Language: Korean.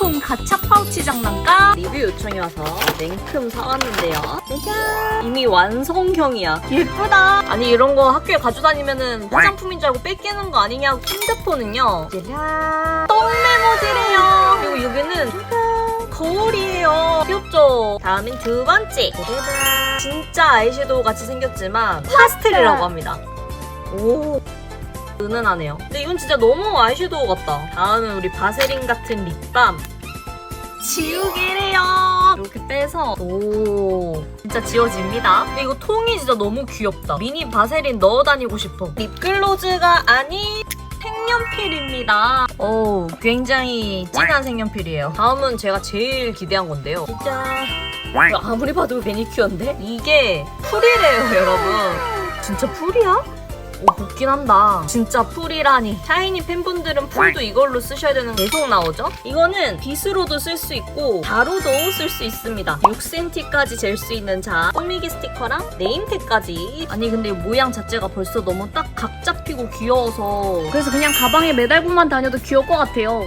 귀여운 가차 파우치 장난감. 리뷰 요청이 와서 냉큼 사왔는데요. 짜잔! 이미 완성형이야. 예쁘다. 아니 이런 거 학교에 가져다니면은 화장품인 줄 알고 뺏기는 거 아니냐고 핸드폰은요. 짜잔! 똥메모지래요. 그리고 여기는 짜잔! 거울이에요. 귀엽죠? 다음엔 두 번째. 짜잔! 진짜 아이섀도우 같이 생겼지만 파스텔이라고 합니다. 오. 은은하네요. 근데 이건 진짜 너무 아이섀도우 같다. 다음은 우리 바세린 같은 립밤. 지우개래요. 이렇게 빼서 오 진짜 지워집니다. 근데 이거 통이 진짜 너무 귀엽다. 미니 바세린 넣어 다니고 싶어. 립글로즈가 아닌 색연필입니다. 오 굉장히 진한 색연필이에요. 다음은 제가 제일 기대한 건데요. 진짜 아무리 봐도 매니큐어인데 이게 풀이래요, 여러분. 진짜 풀이야? 오, 붙긴 한다. 진짜 풀이라니. 샤이니 팬분들은 풀도 이걸로 쓰셔야 되는 게 계속 나오죠? 이거는 빗으로도 쓸 수 있고 가루도 쓸 수 있습니다. 6cm까지 잴 수 있는 자 꾸미기 스티커랑 네임택까지. 아니 근데 이 모양 자체가 벌써 너무 딱 각 잡히고 귀여워서 그래서 그냥 가방에 매달고만 다녀도 귀여울 것 같아요.